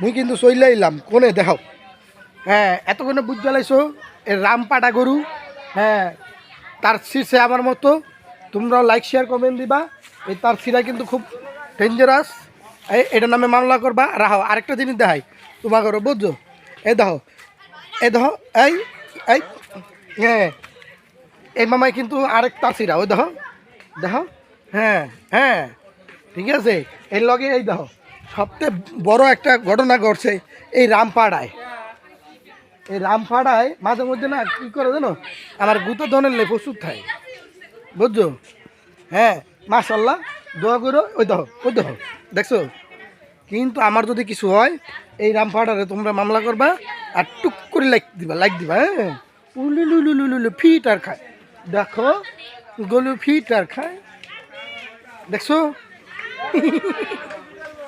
মুই কিন্তু চইলে এলাম। কোনে? দেখাও। হ্যাঁ এতক্ষণে বুঝ জ্বালাইছো এ রামপাটা গরু হ্যাঁ তার শীর্ষে আমার মতো। তোমরাও লাইক শেয়ার কমেন্ট দিবা। এই তার শিরা কিন্তু খুব ডেঞ্জারাস এটার নামে মামলা করবা। রাহো আরেকটা জিনিস দেখাই। তোমার করো বুঝছ? এ দেখো এই দেখো, এই এই হ্যাঁ এই মামাই কিন্তু আরেক তার শিরা। ওই দেখো দেখো হ্যাঁ হ্যাঁ ঠিক আছে? এর লগে এই দেখো। সবচেয়ে বড় একটা ঘটনা ঘটছে এই রামপাড়ায়। এই রামপাড়ায় মাঝে মধ্যে না কী করে জানো? আমার গুতো ধরনের লেপ ওষুধ খায়। বুঝছ? হ্যাঁ মাশাল্লাহ দোয়া করো, ওই দেখো ওই দেখো, দেখছ? কিন্তু আমার যদি কিছু হয়, এই রামপাড়ারে তোমরা মামলা করবা আর টুক করে লাইক দিবা লাইক দিবা হ্যাঁ? উলুলুলুলুলু ফিট আর খায়। দেখো, গলু ফিট আর খায়। দেখছ?